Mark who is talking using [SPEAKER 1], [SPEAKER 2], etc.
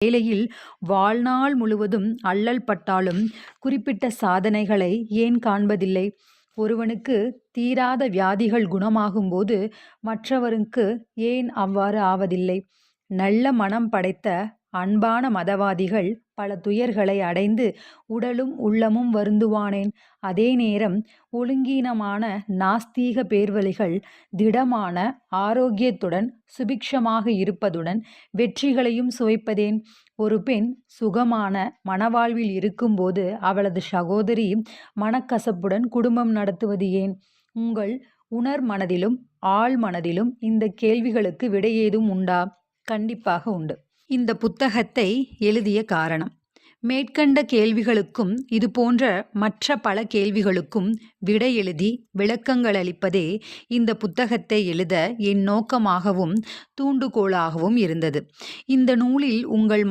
[SPEAKER 1] வேலையில் வாழ்நாள் முழுவதும் அல்லல் பட்டாலும் குறிப்பிட்ட சாதனைகளை ஏன் காண்பதில்லை? ஒருவனுக்கு தீராத வியாதிகள் குணமாகும்போது மற்றவருக்கு ஏன் அவ்வாறு ஆவதில்லை? நல்ல மனம் படைத்த அன்பான மதவாதிகள் பல துயர்களை அடைந்து உடலும் உள்ளமும் வருந்துவானேன்? அதே நேரம் ஒழுங்கீனமான நாஸ்தீக பேர்வழிகள் திடமான ஆரோக்கியத்துடன் சுபிக்ஷமாக இருப்பதுடன் வெற்றிகளையும் சுவைப்பதேன்? ஒரு பெண் சுகமான மனவாழ்வில் இருக்கும்போது அவளது சகோதரி மனக்கசப்புடன் குடும்பம் நடத்துவது ஏன்? உங்கள் உணர் மனதிலும் ஆள் மனதிலும் இந்த கேள்விகளுக்கு விடையேதும் உண்டா? கண்டிப்பாக உண்டு. இந்த புத்தகத்தை எழுதிய காரணம். மேற்கண்ட கேள்விகளுக்கும் இதுபோன்ற மற்ற பல கேள்விகளுக்கும் விடை எழுதி விளக்கங்கள் அளிப்பதே இந்த புத்தகத்தை எழுத என் நோக்கமாகவும் தூண்டுகோலாகவும் இருந்தது. இந்த நூலில் உங்கள்